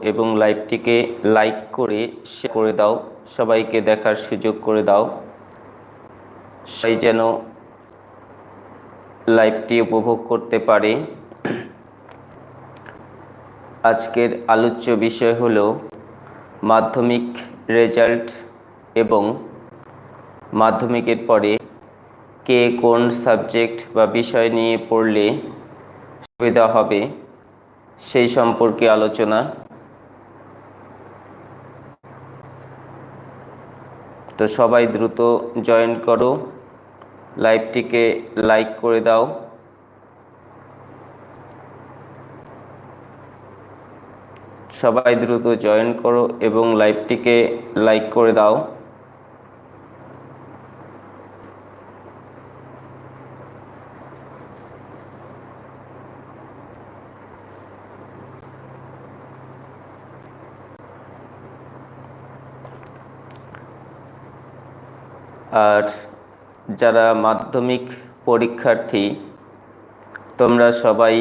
এবং লাইভটিকে লাইক করে শেয়ার করে দাও। সবাইকে দেখার সুযোগ করে দাও। সবাই যেন লাইভটি উপভোগ করতে পারে। আজকের আলোচ্য বিষয় হল মাধ্যমিক রেজাল্ট এবং মাধ্যমিকের পরে কে কোন সাবজেক্ট বা বিষয় নিয়ে পড়লে সুবিধা হবে সেই সম্পর্কে আলোচনা তো সবাই দ্রুত জয়েন করো। লাইভটিকে লাইক করে দাও। সবাই দ্রুত জয়েন করো এবং লাইভটিকে লাইক করে দাও। আর যারা মাধ্যমিক পরীক্ষার্থী, তোমরা সবাই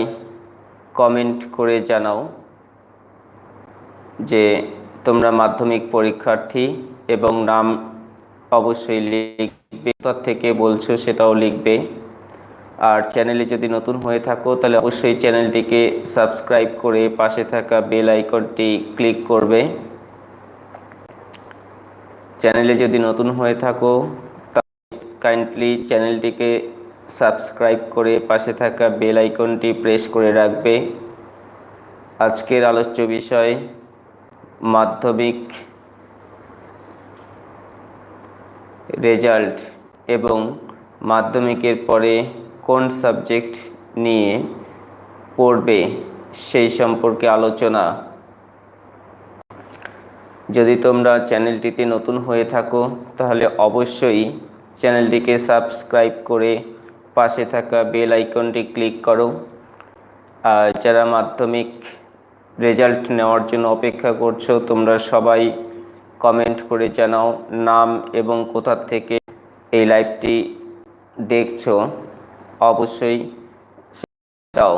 কমেন্ট করে জানাও যে তোমরা মাধ্যমিক পরীক্ষার্থী এবং নাম অবশ্যই লিখবে, কোথা থেকে বলছো সেটাও লিখবে। আর চ্যানেলে যদি নতুন হয়ে থাকো, তাহলে অবশ্যই চ্যানেলটিকে সাবস্ক্রাইব করে পাশে থাকা বেল আইকনটি ক্লিক করবে। চ্যানেলে যদি নতুন হয়ে থাকো, তাহলে কাইন্ডলি চ্যানেলটিকে সাবস্ক্রাইব করে পাশে থাকা বেল আইকনটি প্রেস করে রাখবে। আজকের আলোচ্য বিষয়, মাধ্যমিক রেজাল্ট এবং মাধ্যমিকের পরে কোন সাবজেক্ট নিয়ে পড়বে সেই সম্পর্কে আলোচনা যদি তোমরা চ্যানেলটিতে নতুন হয়ে থাকো, তাহলে অবশ্যই চ্যানেলটিকে সাবস্ক্রাইব করে পাশে থাকা বেল আইকনটি ক্লিক করো। আর যারা মাধ্যমিক রেজাল্ট নেওয়ার জন্য অপেক্ষা করছ, তোমরা সবাই কমেন্ট করে জানাও নাম এবং কোথা থেকে এই লাইভটি দেখছ। অবশ্যই দাও।